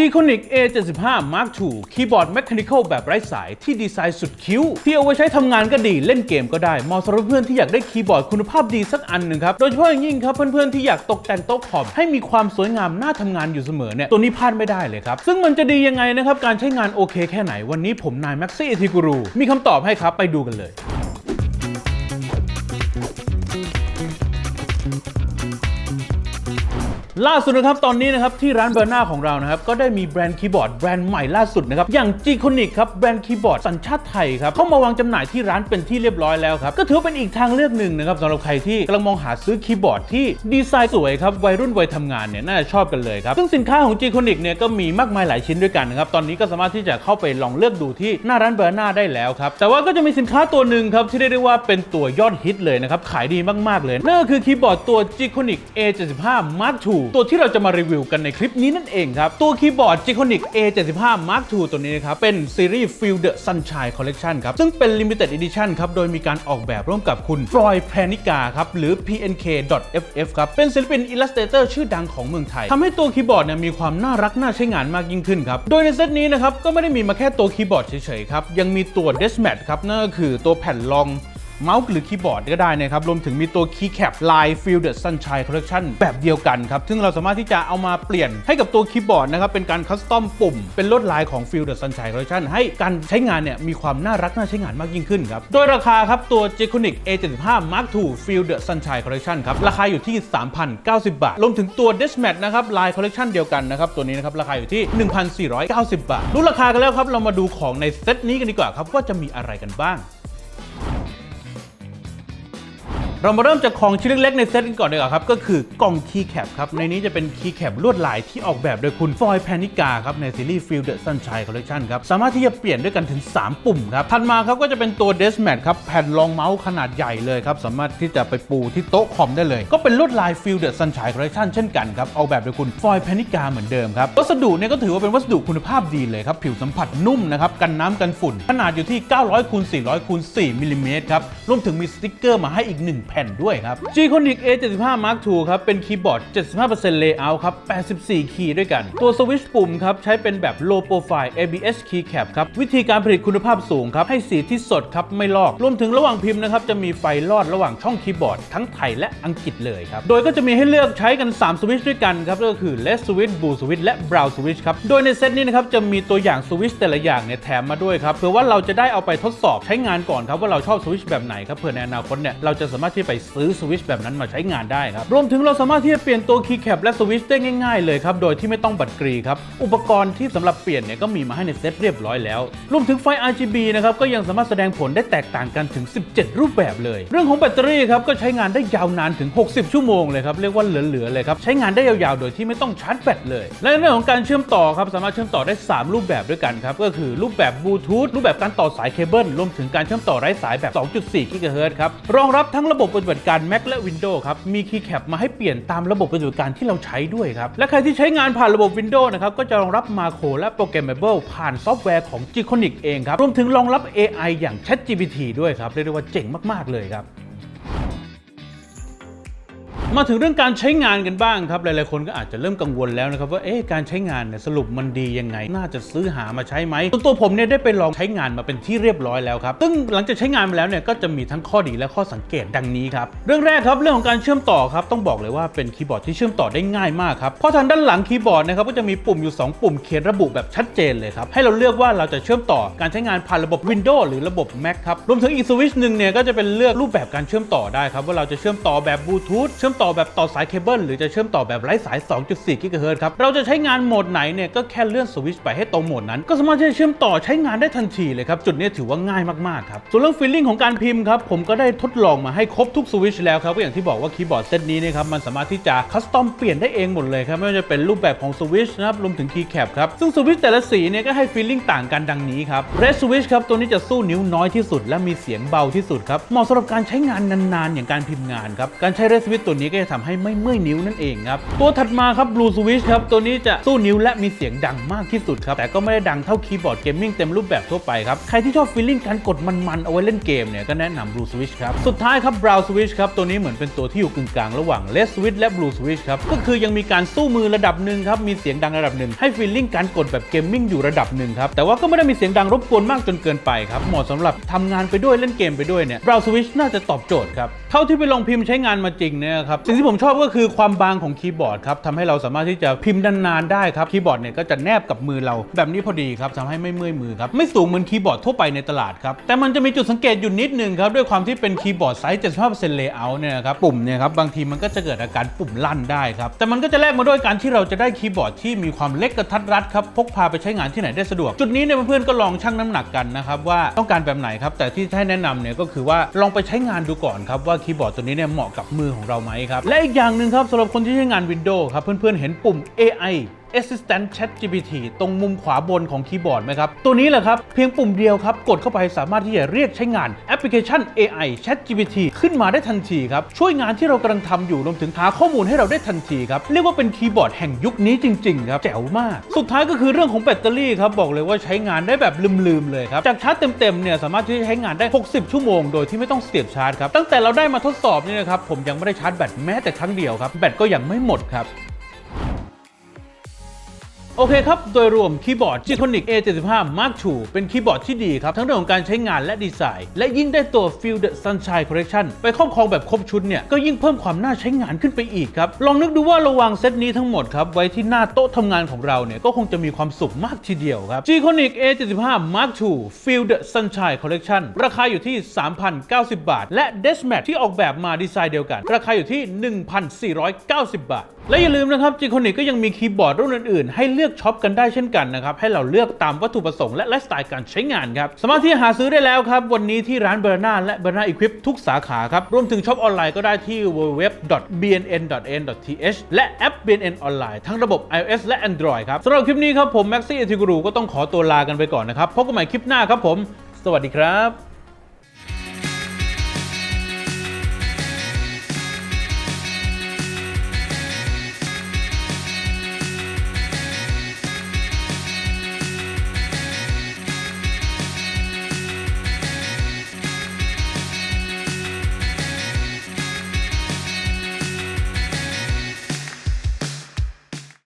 G-Conic A75 Mark II คีย์บอร์ด Mechanical แบบไร้สายที่ดีไซน์สุดคิ้ว ที่เอาไว้ใช้ทำงานก็ดีเล่นเกมก็ได้เหมาะสำหรับเพื่อนที่อยากได้คีย์บอร์ดคุณภาพดีสักอันหนึ่งครับ โดยเฉพาะอย่างยิ่งครับ เพื่อนๆที่อยากตกแต่งโต๊ะคอมให้มีความสวยงามน่าทำงานอยู่เสมอเนี่ยตัวนี้พลาดไม่ได้เลยครับ ซึ่งมันจะดียังไงนะครับการใช้งานโอเคแค่ไหนวันนี้ผมนายแม็กซี่เอทิกูรูมีคำตอบให้ครับไปดูกันเลย ล่าสุดนะครับตอนนี้นะครับที่ร้านเบอร์นาของเรานะครับก็ได้มีแบรนด์คีย์บอร์ดแบรนด์ใหม่ล่าสุดนะครับอย่าง g c o n i c ครับแบรนด์คีย์บอร์ดสัญชาติไทยครับเข้ามาวางจำหน่ายที่ร้านเป็นที่เรียบร้อยแล้วครับก็ถือเป็นอีกทางเลือกหนึ่งนะครับสำหรับใครที่กำลังมองหาซื้อคีย์บอร์ดที่ดีไซน์สวยครับวัยรุ่นวัยทำงานเนี่ยน่าจะชอบกันเลยครับซึ่งสินค้าของ g c o n i c เนี่ยก็มีมากมายหลายชิ้นด้วยกันนะครับตอนนี้ก็สามารถที่จะเข้าไปลองเลือกดูที่หน้าร้านเบอร์นาได้แล้วครับแต่ว่าก็จะมีสินค้าตัวหนึ่งครับที่เรียกได้ว่าเป็นตัวยอดฮิตเลยนะครับขายดีมากๆเลยนั่นก็คือคีย์บอร์ดตัว g c o n i c A75 Mark II ตัวที่เราจะมารีวิวกันในคลิปนี้นั่นเองครับ ตัวคีย์บอร์ด g c o n i c A75 Mark II ตัวนี้นะครับ เป็นซีรีส์ Feel the Sunshine Collection ครับ ซึ่งเป็น Limited Edition ครับ โดยมีการออกแบบร่วมกับคุณฟรอยแพนิกาครับ หรือ PNK.FF ครับ เป็นศิลปินอิลลัสเตเตอร์ชื่อดังของเมืองไทยทำให้ตัวคีย์บอร์ดเนี่ยมีความน่ารักน่าใช้งานมากยิ่งขึ้นครับโดยในเซตนี้นะครับก็ไม่ได้มีมาแค่ตัวคีย์บอร์ดเฉยๆครับยังมีตัว d e s m a t ครับนั่นก็คือตัวแผ่นรอง เมาส์หรือคีย์บอร์ดก็ได้นะครับ รวมถึงมีตัวคีย์แคปลาย Feel the Sunshine Collection แบบเดียวกันครับ ซึ่งเราสามารถที่จะเอามาเปลี่ยนให้กับตัวคีย์บอร์ดนะครับ เป็นการคัสตอมปุ่ม เป็นลวดลายของ Feel the Sunshine Collection ให้การใช้งานเนี่ยมีความน่ารักน่าใช้งานมากยิ่งขึ้นครับ โดยราคาครับตัว j c o n i c A75 Mark II Feel the Sunshine Collection ครับ ราคาอยู่ที่ 3,090 บาท รวมถึงตัว Desk Mat นะครับลายคอลเลคชันเดียวกันนะครับ ตัวนี้นะครับราคาอยู่ที่ 1,490 บาท รู้ราคากันแล้วครับ เรามาดูของในเซตนี้กันดีกว่าครับว่าจะมีอะไรกันบ้าง เรามาเริ่มจากของชิ้นเล็กๆในเซตกันก่อนดีกว่าครับ ก็คือกล่องคีย์แคปครับ ในนี้จะเป็นคีย์แคปลวดลายที่ออกแบบโดยคุณฟอยแพนิกาครับ ในซีรีส์ Feel the Sunshine Collection ครับ สามารถที่จะเปลี่ยนด้วยกันถึง 3 ปุ่มครับ ถัดมาครับก็จะเป็นตัว Desk Mat ครับ แผ่นรองเมาส์ขนาดใหญ่เลยครับ สามารถที่จะไปปูที่โต๊ะคอมได้เลย ก็เป็นลวดลาย Feel the Sunshine Collection เช่นกันครับออกแบบโดยคุณฟอยแพนิกาเหมือนเดิมครับวัสดุเนี่ยก็ถือว่าเป็นวัสดุคุณภาพดีเลยครับผิวสัมผัสนุ่มนะครับกันน้ำกันฝุ่น ขนาดอยู่ที่ 900คูณ400คูณ4มิลลิเมตรครับรวมถึงมีสติกเกอร์มาให้อีก1แผ่นด้วยครับ G-Conic A75 Mark II ครับเป็นคีย์บอร์ด 75% layout ครับ 84 คีย์ด้วยกัน ตัวสวิตช์ปุ่มครับใช้เป็นแบบ low profile ABS key cap ครับ วิธีการผลิตคุณภาพสูงครับ ให้สีที่สดครับ ไม่ลอก รวมถึงระหว่างพิมพ์นะครับ จะมีไฟลอดระหว่างช่องคีย์บอร์ด ทั้งไทยและอังกฤษเลยครับ โดยก็จะมีให้เลือกใช้กัน 3 สวิตช์ด้วยกันครับ ก็คือ LED switch blue switch และ brown switch ครับ โดยในเซตนี้นะครับจะมีตัวอย่างสวิตช์แต่ละอย่างเนี่ยแถมมาด้วยครับเพื่อว่าเราจะได้เอาไปทดสอบใช้งานก่อนครับว่าเราชอบสวิตช์แบบไหนครับเพื่อในอนาคตเนี่ยเราจะสามารถที่ไปซื้อสวิตช์แบบนั้นมาใช้งานได้ครับ รวมถึงเราสามารถที่จะเปลี่ยนตัวคีย์แคปและสวิตช์ได้ง่ายๆเลยครับ โดยที่ไม่ต้องบัตรกรีครับ อุปกรณ์ที่สำหรับเปลี่ยนเนี่ยก็มีมาให้ในเซตเรียบร้อยแล้ว รวมถึงไฟ RGB นะครับก็ยังสามารถแสดงผลได้แตกต่างกันถึง 17 รูปแบบเลย เรื่องของแบตเตอรี่ครับก็ใช้งานได้ยาวนานถึง 60 ชั่วโมงเลยครับเรียกว่าเหลือๆเลยครับใช้งานได้ยาวๆ โดยที่ไม่ต้องชาร์จแบตเลย และในเรื่องของการเชื่อมต่อครับสามารถเชื่อมต่อได้ 3 รูปแบบด้วยกันครับก็คือรูปแบบบลูทูธรูปแบบการต่อสายเคเบิลรวมถึงการเชื่อมต่อไร้สายแบบ 2.4 GHz ครับรองรับทั้งระบบปฏิบัติการ Mac และ Windows ครับ มีคีย์แคปมาให้เปลี่ยนตามระบบปฏิบัติการที่เราใช้ด้วยครับ และใครที่ใช้งานผ่านระบบ Windows นะครับ ก็จะรองรับ Macro และ Programmable ผ่านซอฟต์แวร์ของ g c o n i c เองครับ รวมถึงรองรับ AI อย่าง ChatGPT ด้วยครับ เรียกได้ว่าเจ๋งมาก ๆ เลยครับ มาถึงเรื่องการใช้งานกันบ้างครับ หลายๆคนก็อาจจะเริ่มกังวลแล้วนะครับว่าเอ๊ะการใช้งานเนี่ยสรุปมันดียังไง น่าจะซื้อหามาใช้ไหมส่วนตัวผมเนี่ยได้ไปลองใช้งานมาเป็นที่เรียบร้อยแล้วครับซึ่งหลังจากใช้งานมาแล้วเนี่ยก็จะมีทั้งข้อดีและข้อสังเกตดังนี้ครับเรื่องแรกครับเรื่องของการเชื่อมต่อครับต้องบอกเลยว่าเป็นคีย์บอร์ดที่เชื่อมต่อได้ง่ายมากครับเพราะทางด้านหลังคีย์บอร์ดนะครับก็จะมีปุ่มอยู่ 2 ปุ่มเขียนระบุแบบชัดเจนเลยครับให้เราเลือกว่าเราจะเชื่อมต่อการใช้งานผ่านระบบ Windows หรือระบบ Mac ครับรวมถึงอีกสวิตช์หนึ่งเนี่ยก็จะเป็นเลือกรูปแบบการเชื่อมต่อได้ครับว่าเราจะเชื่อมต่อแบบบลูทูธเชื่อมต่อแบบต่อสายเคเบิลหรือจะเชื่อมต่อแบบไร้สาย 2.4 GHz ครับ เราจะใช้งานโหมดไหนเนี่ยก็แค่เลื่อนสวิตช์ไปให้ตรงโหมดนั้น ก็สามารถที่จะเชื่อมต่อใช้งานได้ทันทีเลยครับ จุดนี้ถือว่าง่ายมากๆครับส่วนเรื่องฟีลลิ่งของการพิมพ์ครับผมก็ได้ทดลองมาให้ครบทุกสวิตช์แล้วครับก็อย่างที่บอกว่าคีย์บอร์ดเซตนี้นะครับมันสามารถที่จะคัสตอมเปลี่ยนได้เองหมดเลยครับไม่ว่าจะเป็นรูปแบบของสวิตช์นะครับรวมถึงคีย์แคปครับซึ่งสวิตช์แต่ละสีเนี่ยก็ให้ฟีลลิ่งต่างกันดังนี้ครับ Red Switch ครับตัวนี้จะสู้นิ้วน้อยที่สุด และมีเสียงเบาที่สุดครับเหมาะสำหรับการใช้งานนานๆ อย่างการพิมพ์งานครับการใช้ Red Switch ตัวนี้ก็จะทำให้ไม่เมื่อยนิ้วนั่นเองครับ ตัวถัดมาครับ Blue Switch ครับ ตัวนี้จะสู้นิ้วและมีเสียงดังมากที่สุดครับ แต่ก็ไม่ได้ดังเท่าคีย์บอร์ดเกมมิ่งเต็มรูปแบบทั่วไปครับ ใครที่ชอบฟีลลิ่งการกดมันๆเอาไว้เล่นเกมเนี่ยก็แนะนำ Blue Switch ครับ สุดท้ายครับ Brown Switch ครับ ตัวนี้เหมือนเป็นตัวที่อยู่กึ่งกลางระหว่าง Red Switch และ Blue Switch ครับ ก็คือยังมีการสู้มือระดับหนึ่งครับ มีเสียงดังระดับหนึ่งให้ฟีลลิ่งการกดแบบเกมมิ่งอยู่ระดับหนึ่งครับ แต่ว่าก็ไม่ได้มีเสียงดังรบกวนมากจนเกินไปครับ เหมาะสำหรับทำงานไปด้วยเล่นเกมไปด้วยเนี่ย Brown Switch น่าจะตอบโจทย์ครับ เท่าที่ไปลองพิมพ์ใช้งานมาจริงเนี่ยครับสิ่งที่ผมชอบก็คือความบางของคีย์บอร์ดครับทำให้เราสามารถที่จะพิมพ์นานๆได้ครับคีย์บอร์ดเนี่ยก็จะแนบกับมือเราแบบนี้พอดีครับทำให้ไม่เมื่อยมือครับไม่สูงเหมือนคีย์บอร์ดทั่วไปในตลาดครับแต่มันจะมีจุดสังเกตอยู่นิดนึงครับด้วยความที่เป็นคีย์บอร์ดไซส์75% layout เนี่ยนะครับปุ่มเนี่ยครับบางทีมันก็จะเกิดอาการปุ่มลั่นได้ครับแต่มันก็จะแลกมาด้วยการที่เราจะได้คีย์บอร์ดที่มีความเล็กกระทัดรัดครับพกพาไปใช้งานที่ไหนได้สะดวก จุดนี้เนี่ยเพื่อนๆก็ลองชั่งน้ำหนักกันนะครับว่าต้องการแบบไหนครับแต่ที่ให้แนะนำเนี่ยก็คือว่าลองไปใช้งานดูก่อนครับว่าคีย์บอร์ดตัวนี้เนี่ยเหมาะกับมือของเราไหมครับ และอีกอย่างหนึ่งครับสำหรับคนที่ใช้งาน Windows ครับเพื่อนๆเห็นปุ่ม AI Assistant Chat GPT ตรงมุมขวาบนของคีย์บอร์ดไหมครับ ตัวนี้แหละครับ เพียงปุ่มเดียวครับ กดเข้าไปสามารถที่จะเรียกใช้งานแอปพลิเคชัน AI Chat GPT ขึ้นมาได้ทันทีครับ ช่วยงานที่เรากำลังทำอยู่รวมถึงหาข้อมูลให้เราได้ทันทีครับ เรียกว่าเป็นคีย์บอร์ดแห่งยุคนี้จริง ๆ ครับ แจ๋วมาก สุดท้ายก็คือเรื่องของแบตเตอรี่ครับบอกเลยว่าใช้งานได้แบบลืมๆเลยครับจากชาร์จเต็มๆเนี่ยสามารถที่จะใช้งานได้ 60 ชั่วโมงโดยที่ไม่ต้องเสียบชาร์จครับตั้งแต่เราได้มาทดสอบนี่นะครับผมยังไม่ได้ชาร์จแบตแม้แต่ครั้งเดียวครับแบตก็ยังไม่หมดครับ โอเคครับ โดยรวมคีย์บอร์ด G-Tonic A75 Mark II เป็นคีย์บอร์ดที่ดีครับ ทั้งเรื่องของการใช้งานและดีไซน์ และยิ่งได้ตัว Feel the Sunshine Collection ไปครอบครองแบบครบชุดเนี่ย ก็ยิ่งเพิ่มความน่าใช้งานขึ้นไปอีกครับ ลองนึกดูว่าระวางเซตนี้ทั้งหมดครับ ไว้ที่หน้าโต๊ะทำงานของเราเนี่ย ก็คงจะมีความสุขมากทีเดียวครับ G-Tonic A75 Mark II Feel the Sunshine Collection ราคาอยู่ที่ 3,090 บาท และ Desmat ที่ออกแบบมาดีไซน์เดียวกัน ราคาอยู่ที่ 1,490 บาท และอย่าลืมนะครับ G-Tonic ก็ยังมีคีย์บอร์ดรุ่นอื่นๆให้เลืลือกช็อปกันได้เช่นกันนะครับ ให้เราเลือกตามวัตถุประสงค์และไลฟ์สไตล์การใช้งานครับ สามารถที่จะหาซื้อได้แล้วครับ วันนี้ที่ร้านเบอร์นาและเบอร์นาอีควิปทุกสาขาครับ รวมถึงช็อปออนไลน์ก็ได้ที่ www.bnn.n.th และแอป BNN ออนไลน์ทั้งระบบ iOS และ Android ครับสำหรับคลิปนี้ครับผมแม็กซี่เอทิกรูก็ต้องขอตัวลากันไปก่อนนะครับพบกันใหม่คลิปหน้าครับผม สวัสดีครับ